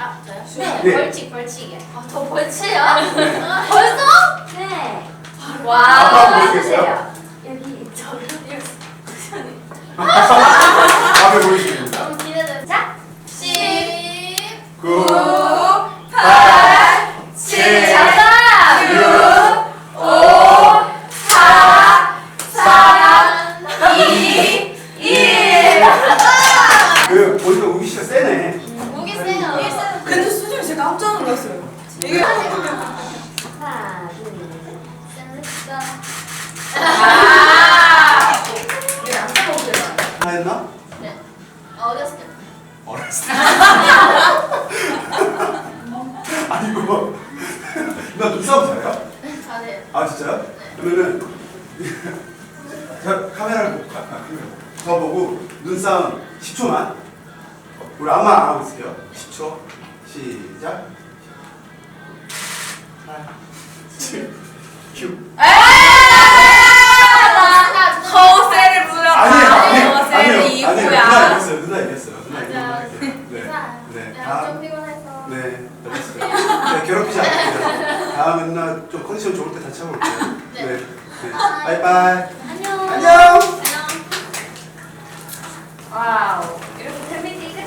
아 저요? 네. 네. 벌칙 벌칙이요. 아 저 벌칙이요? 네. 벌써? 네. 와. 아빠 보이겠어요? 여기 저 여기 깜짝 놀랐어요. 이게 하나, 둘, 셋, 넷, 아. 이게 안 써먹잖아. 다 했나? 네. 어렸을 때. 어렸을 때. 아니고 나 눈싸움 잘해요? 잘해요. 아 진짜요? 그러면은 저 카메라를 보고 아, 카메라 저 보고 눈싸움 10초만 우리 아무 말 안 하고 있을게요 10초 시작. 아, 8, 7, 6. 에나 허세를 부렸다. 아니요, 아니요, 아니요. 누나 이구야. 이겼어요. 누나 이겼어요. 누나 맞아. 이겼어요. 네. 네. 다음. 네. 네, 괴롭히지 않습니다. 다음 누나 좀 컨디션 좋을 때 다시 해볼게요. 네. 네, 네. 네. 바이바이. 안녕. 안녕. 와우. 이렇게 재밌